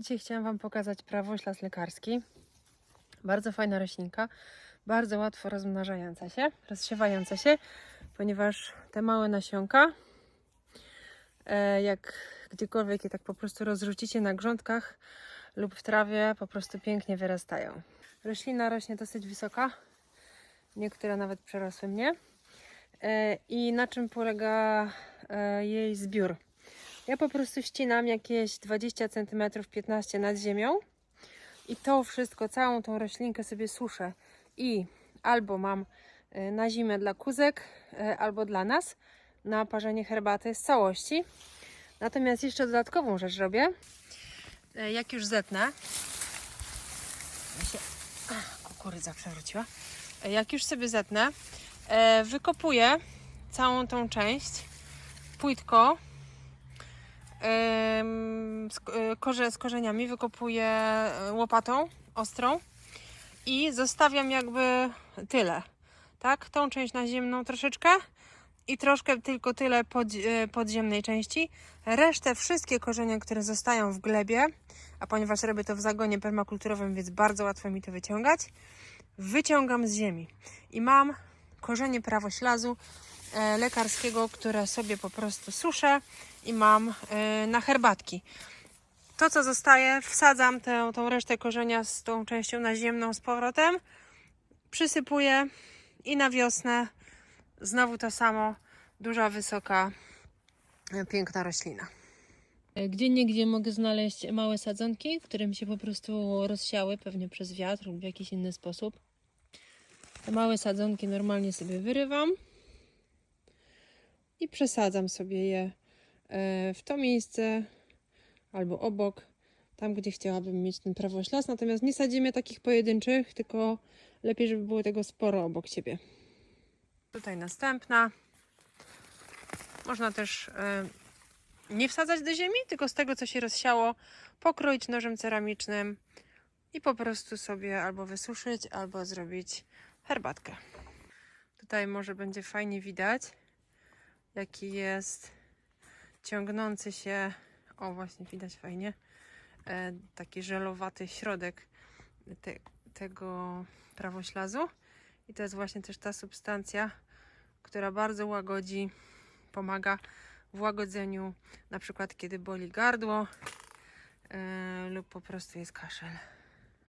Dzisiaj chciałam Wam pokazać prawoślas lekarski. Bardzo fajna roślinka, bardzo łatwo rozmnażająca się, rozsiewająca się, ponieważ te małe nasionka, e, jak gdziekolwiek je tak po prostu rozrzucicie na grządkach lub w trawie, po prostu pięknie wyrastają. Roślina rośnie dosyć wysoka, niektóre nawet przerosły mnie. E, I na czym polega e, jej zbiór? Ja po prostu ścinam jakieś 20 cm, 15 nad ziemią i to wszystko, całą tą roślinkę sobie suszę i albo mam e, na zimę dla kuzek, e, albo dla nas na parzenie herbaty z całości. Natomiast jeszcze dodatkową rzecz robię. E, Jak już zetnę, się kukurydza przewróciła. Jak już sobie zetnę, wykopuję całą tą część płytko z, e, korze, z korzeniami, wykopuję e, łopatą ostrą i zostawiam jakby tyle, tak? Tą część naziemną troszeczkę i troszkę tylko tyle pod, e, podziemnej części. Resztę, wszystkie korzenie, które zostają w glebie, a ponieważ robię to w zagonie permakulturowym, więc bardzo łatwo mi to wyciągać, wyciągam z ziemi i mam korzenie prawoślazu e, lekarskiego, które sobie po prostu suszę i mam e, na herbatki. To, co zostaje, wsadzam tę, tą resztę korzenia z tą częścią naziemną z powrotem, przysypuję i na wiosnę znowu to samo, duża, wysoka, piękna roślina. Gdzie niegdzie mogę znaleźć małe sadzonki, które mi się po prostu rozsiały, pewnie przez wiatr lub w jakiś inny sposób. Te małe sadzonki normalnie sobie wyrywam i przesadzam sobie je e, w to miejsce albo obok, tam gdzie chciałabym mieć ten prawoślas. Natomiast nie sadzimy takich pojedynczych, tylko lepiej, żeby było tego sporo obok siebie. Tutaj następna. Można też e, nie wsadzać do ziemi, tylko z tego, co się rozsiało, pokroić nożem ceramicznym i po prostu sobie albo wysuszyć, albo zrobić herbatkę. Tutaj może będzie fajnie widać, jaki jest ciągnący się, o właśnie widać fajnie, e, taki żelowaty środek te, tego prawoślazu. I to jest właśnie też ta substancja, która bardzo łagodzi, pomaga w łagodzeniu, na przykład kiedy boli gardło e, lub po prostu jest kaszel.